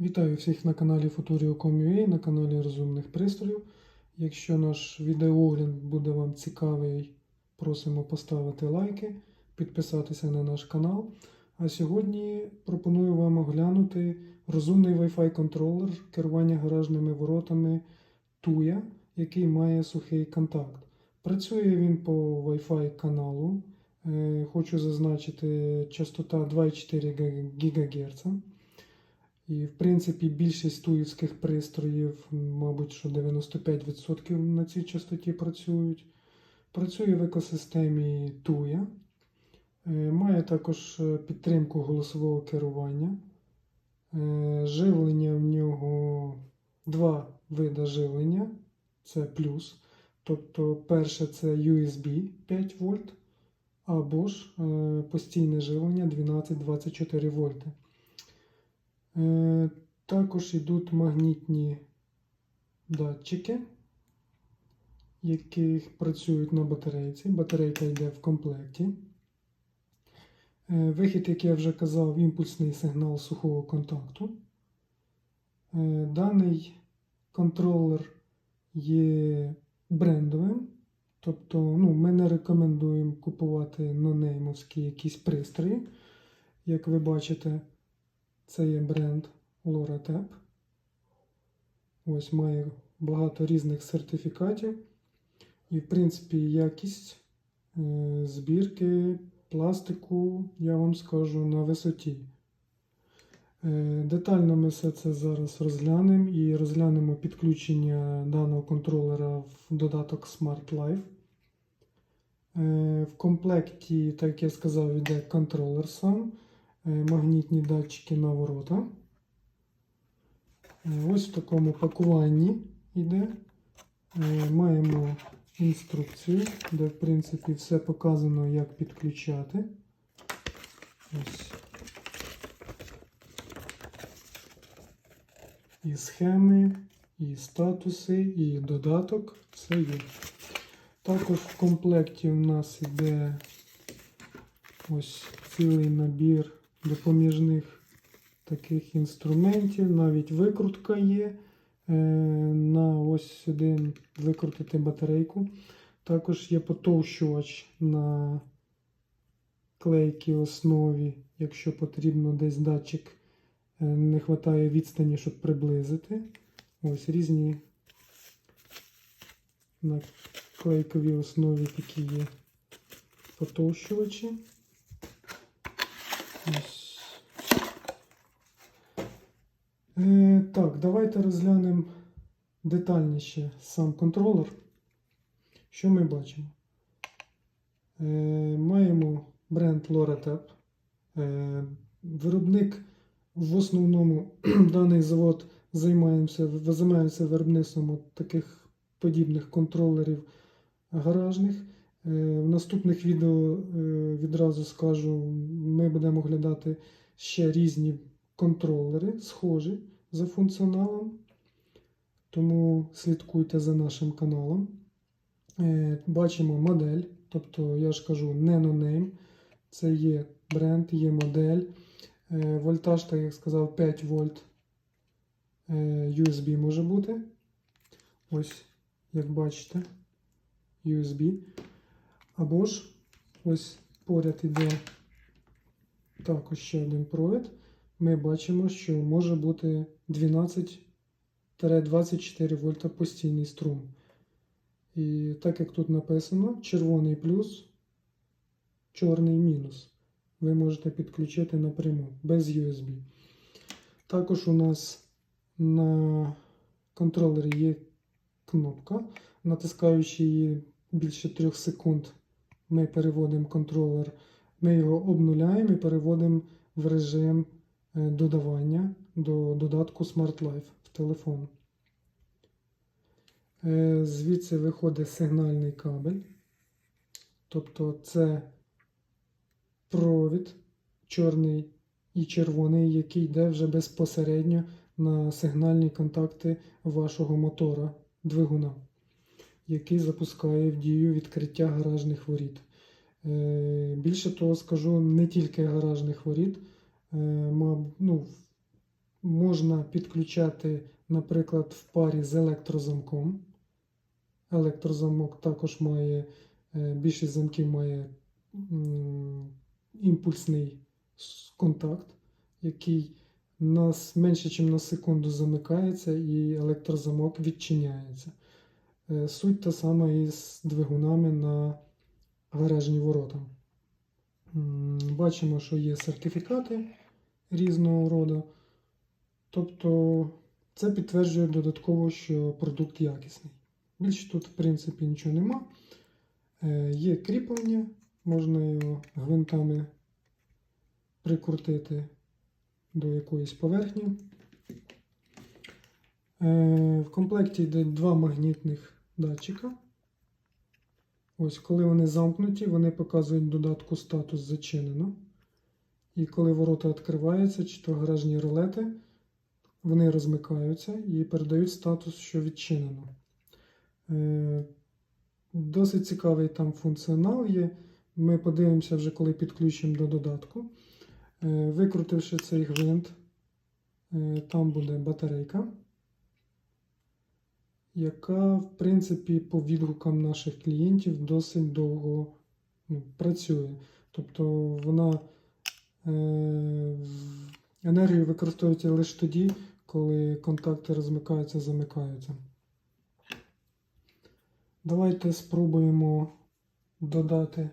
Вітаю всіх на каналі Futurio.com.ua, на каналі Розумних Пристроїв. Якщо наш відеоогляд буде вам цікавий, просимо поставити лайки, підписатися на наш канал. А сьогодні пропоную вам оглянути розумний Wi-Fi контролер керування гаражними воротами TUYA, який має сухий контакт. Працює він по Wi-Fi каналу. Е, Хочу зазначити частота 2,4 ГГц. І, в принципі, більшість туївських пристроїв, мабуть, що 95% на цій частоті працюють. Працює в екосистемі Туя. Е, Має також е, підтримку голосового керування. Е, Живлення в нього два види живлення. Це плюс. Тобто, перше це USB 5 вольт, або ж постійне живлення 12-24 вольти. Е, Також йдуть магнітні датчики, які працюють на батарейці. Батарейка йде в комплекті. Е, Вихід, як я вже казав, імпульсний сигнал сухого контакту. Е, Даний контролер є брендовим. Тобто ну, ми не рекомендуємо купувати нонеймовські якісь пристрої. Як ви бачите, це є бренд Loratep. Ось має багато різних сертифікатів. І, в принципі, якість е, збірки пластику, я вам скажу, на висоті. Е, Детально ми все це зараз розглянемо і розглянемо підключення даного контролера в додаток Smart Life. Е, В комплекті, так як я сказав, йде контролер сам, магнітні датчики на ворота. Е, Ось в такому пакуванні йде. Е, Маємо інструкцію, де, в принципі, все показано, як підключати. Ось. І схеми, і статуси, і додаток. Все є. Також в комплекті у нас йде ось цілий набір допоміжних таких інструментів. Навіть викрутка є. Е, На ось сюди викрутити батарейку. Також є потовщувач на клейкій основі, якщо потрібно десь датчик е, не вистачає відстані, щоб приблизити. Ось різні на клейковій основі такі є потовщувачі. Е, так, давайте розглянемо детальніше сам контролер. Що ми бачимо? Е, маємо бренд Loratep. Е, виробник в основному даний завод займаємося, займається виробництвом таких подібних контролерів гаражних. Е, В наступних відео е, відразу скажу, ми будемо оглядати ще різні контролери, схожі за функціоналом. Тому слідкуйте за нашим каналом. Е, Бачимо модель, тобто я ж кажу не. Це є бренд, є модель. Вольтаж, так як сказав, 5 вольт USB може бути. Ось, як бачите, USB. Або ж ось поряд іде також ще один провід. Ми бачимо, що може бути 12-24 вольта постійний струм. І так як тут написано, червоний плюс, чорний мінус. Ви можете підключити напряму без USB. Також у нас на контролері є кнопка. Натискаючи її більше 3 секунд, ми переводимо контролер, ми його обнуляємо і переводимо в режим е, додавання до додатку Smart Life в телефон. Е, Звідси виходить сигнальний кабель. Тобто це провід чорний і червоний, який йде вже безпосередньо на сигнальні контакти вашого мотора двигуна, який запускає в дію відкриття гаражних воріт. Е, Більше того скажу, не тільки гаражних воріт, е, ну, можна підключати, наприклад, в парі з електрозамком. Електрозамок також має, е, більшість замків має імпульсний контакт, який нас менше, ніж на секунду замикається, і електрозамок відчиняється. Е, Суть та сама і з двигунами на гаражні ворота. Бачимо, що є сертифікати різного роду. Тобто це підтверджує додатково, що продукт якісний. Більше тут, в принципі, нічого нема. Е, Є кріплення, можна його гвинтами прикрутити до якоїсь поверхні. Е, В комплекті йде два магнітних датчика. Ось, коли вони замкнуті, вони показують додатку статус зачинено. І коли ворота відкриваються, чи то гаражні рулети, вони розмикаються і передають статус, що відчинено. Е, Досить цікавий там функціонал є. Ми подивимося вже, коли підключимо до додатку. Е, Викрутивши цей гвинт, е, там буде батарейка, яка, в принципі, по відгукам наших клієнтів досить довго ну, працює. Тобто вона е, енергію використовується лише тоді, коли контакти розмикаються, замикаються. Давайте спробуємо додати.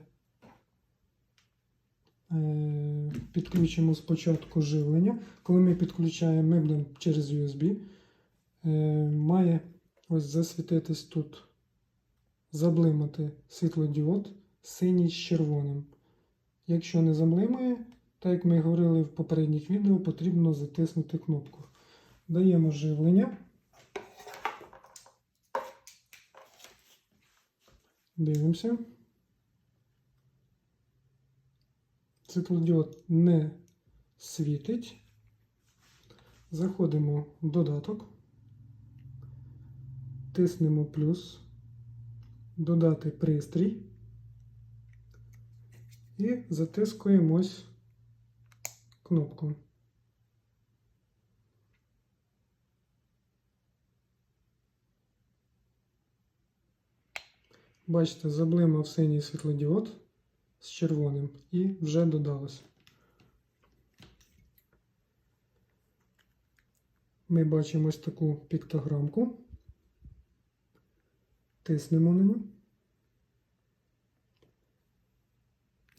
Е, Підключимо спочатку живлення. Коли ми підключаємо, ми будемо через USB. Е, Має ось засвітитись тут, заблимати світлодіод синій з червоним. Якщо не заблимає, так як ми говорили в попередніх відео, потрібно затиснути кнопку. Даємо живлення. Дивимося. Світлодіод не світить. Заходимо в додаток. Тиснемо плюс. Додати пристрій. І затискуємо ось кнопку. Бачите, заблимав синій світлодіод з червоним і вже додалось. Ми бачимо ось таку піктограмку. Тиснемо на нього.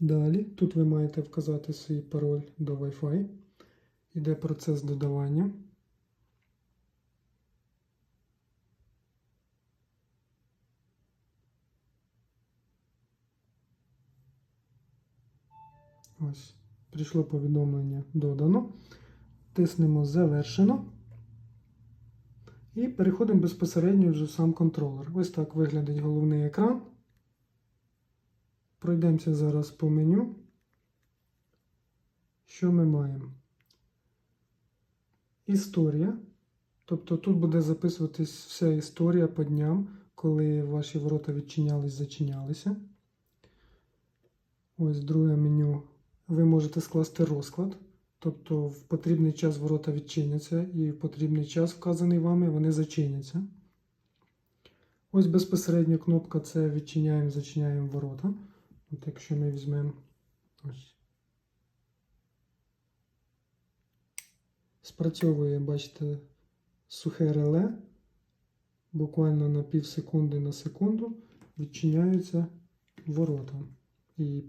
Далі тут ви маєте вказати свій пароль до Wi-Fi. Іде процес додавання. Ось, прийшло повідомлення додано. Тиснемо завершено. І переходимо безпосередньо вже в сам контролер. Ось так виглядить головний екран. Пройдемося зараз по меню. Що ми маємо? Історія. Тобто тут буде записуватись вся історія по дням, коли ваші ворота відчинялись, зачинялися. Ось друге меню. Ви можете скласти розклад. Тобто в потрібний час ворота відчиняться, і в потрібний час, вказаний вами, вони зачиняться. Ось безпосередньо кнопка це відчиняємо, зачиняємо ворота. От якщо ми візьмемо ось. Спрацьовує, бачите, сухе реле. Буквально на пів секунди на секунду відчиняються ворота. І,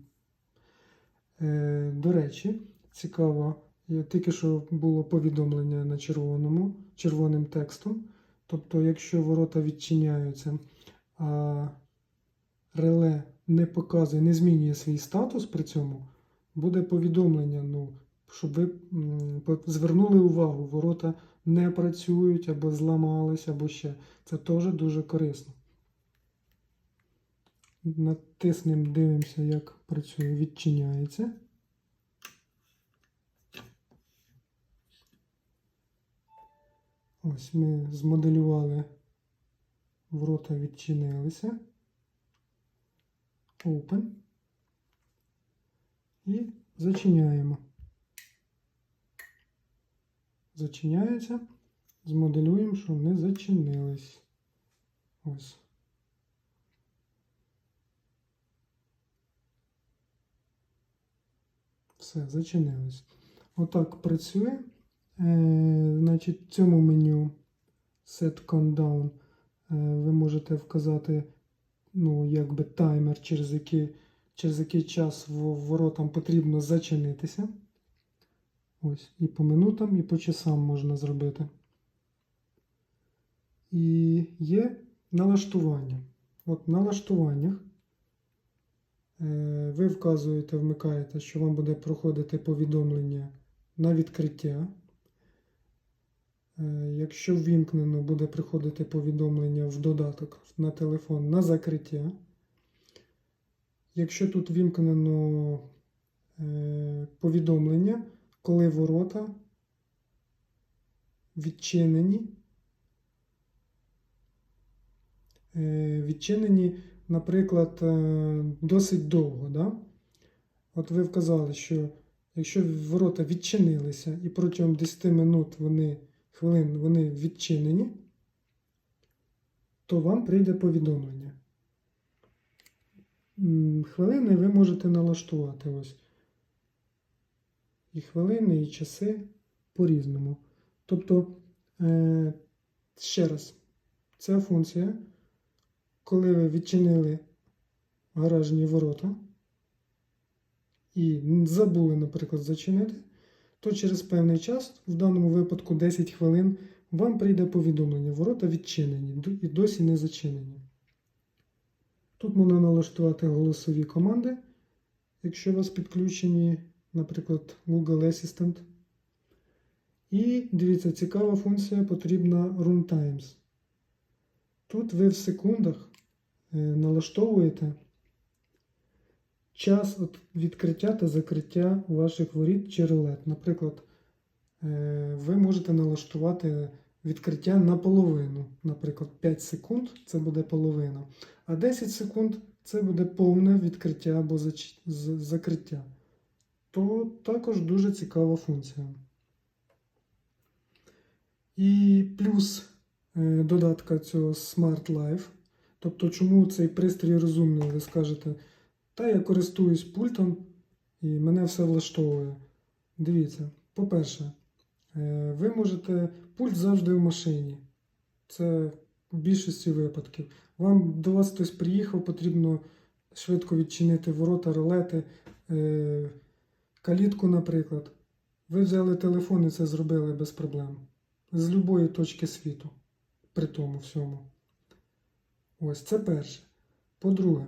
е, до речі, цікаво, я тільки що було повідомлення на червоному, червоним текстом. Тобто, якщо ворота відчиняються, а реле не показує, не змінює свій статус при цьому, буде повідомлення, ну, щоб ви звернули увагу, ворота не працюють або зламались, або ще. Це теж дуже корисно. Натиснемо, дивимося, як працює, відчиняється. Ось ми змоделювали, ворота відчинилися. Open. І зачиняємо. зачиняється. Змоделюємо, що не зачинились. Ось. Все, зачинились. Отак працює. Е, значить, в цьому меню Set Countdown е, ви можете вказати ну, якби таймер, через який, через який час воротам потрібно зачинитися. Ось, і по минутам, і по часам можна зробити. І є налаштування. От в налаштуваннях е, ви вказуєте, вмикаєте, що вам буде проходити повідомлення на відкриття. Е, Якщо ввімкнено, буде приходити повідомлення в додаток на телефон на закриття. Якщо тут вімкнено е, повідомлення, коли ворота відчинені, е, відчинені, наприклад, досить довго. Да? От ви вказали, що якщо ворота відчинилися і протягом 10 минут вони, хвилин вони відчинені, то вам прийде повідомлення. Хвилини ви можете налаштувати ось. І хвилини, і часи по-різному. Тобто, е, ще раз, ця функція, коли ви відчинили гаражні ворота і забули, наприклад, зачинити, то через певний час, в даному випадку 10 хвилин, вам прийде повідомлення. Ворота відчинені і досі не зачинені. Тут можна налаштувати голосові команди, якщо у вас підключені, наприклад, Google Assistant. І дивіться, цікава функція потрібна runtimes. Тут ви в секундах е, налаштовуєте час відкриття та закриття ваших воріт чи рулет. Наприклад, е, ви можете налаштувати відкриття наполовину. Наприклад, 5 секунд це буде половина, а 10 секунд це буде повне відкриття або закриття. То також дуже цікава функція. І плюс е, додатка цього Smart Life. Тобто, чому цей пристрій розумний, ви скажете, та я користуюсь пультом і мене все влаштовує. Дивіться, по-перше, е, ви можете пульт завжди в машині. Це в більшості випадків. Вам до вас хтось приїхав, потрібно швидко відчинити ворота, ролети, е, калітку, наприклад. Ви взяли телефон і це зробили без проблем. З будь-якої точки світу. При тому всьому. Ось це перше. По-друге,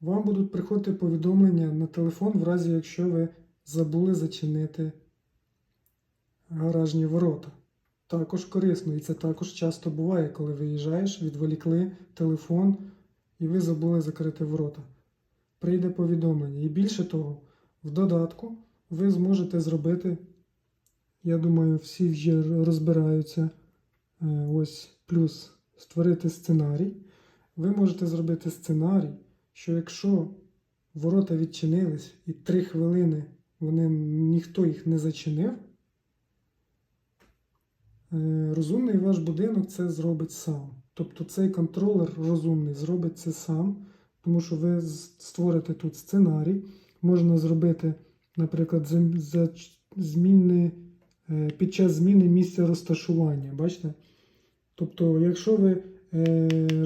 вам будуть приходити повідомлення на телефон, в разі якщо ви забули зачинити гаражні ворота. Також корисно, і це також часто буває, коли виїжджаєш, відволікли телефон і ви забули закрити ворота. Прийде повідомлення. І більше того, в додатку ви зможете зробити, я думаю, всі вже розбираються. е, Ось плюс створити сценарій. Ви можете зробити сценарій, що якщо ворота відчинились і 3 хвилини вони, ніхто їх не зачинив, е, розумний ваш будинок це зробить сам. Тобто цей контролер розумний зробить це сам, тому що ви створите тут сценарій. Можна зробити, наприклад, за, зміни, е, під час зміни місця розташування. Бачите? Тобто, якщо ви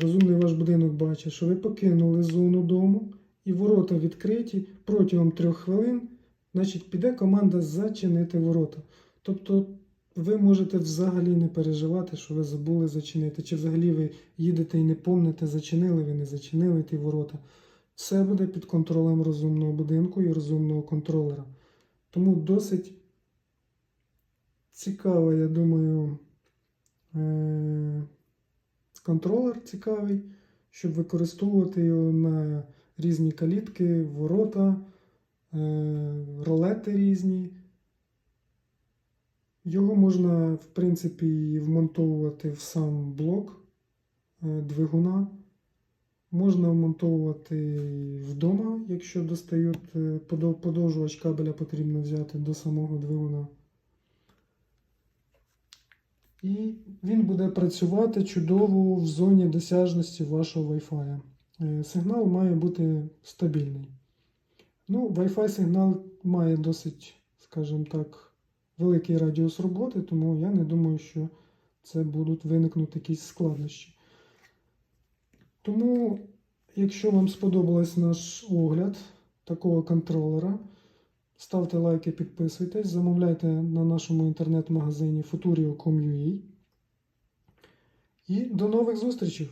розумний ваш будинок бачить, що ви покинули зону дому і ворота відкриті протягом трьох хвилин, значить піде команда зачинити ворота. Тобто ви можете взагалі не переживати, що ви забули зачинити, чи взагалі ви їдете і не помните, зачинили ви, не зачинили ті ворота. Все буде під контролем розумного будинку і розумного контролера. Тому досить цікаво, я думаю, е- контролер цікавий, щоб використовувати його на різні калітки, ворота, е- ролети різні. Його можна, в принципі, вмонтовувати в сам блок е, двигуна. Можна вмонтовувати вдома, якщо достають е, подовжувач кабеля потрібно взяти до самого двигуна. І він буде працювати чудово в зоні досяжності вашого Wi-Fi. Е, Сигнал має бути стабільний. Ну, Wi-Fi сигнал має досить, скажімо так, великий радіус роботи, тому я не думаю, що це будуть виникнути якісь складнощі. Тому, якщо вам сподобався наш огляд такого контролера, ставте лайки, підписуйтесь, замовляйте на нашому інтернет-магазині futurio.com.ua І до нових зустрічей!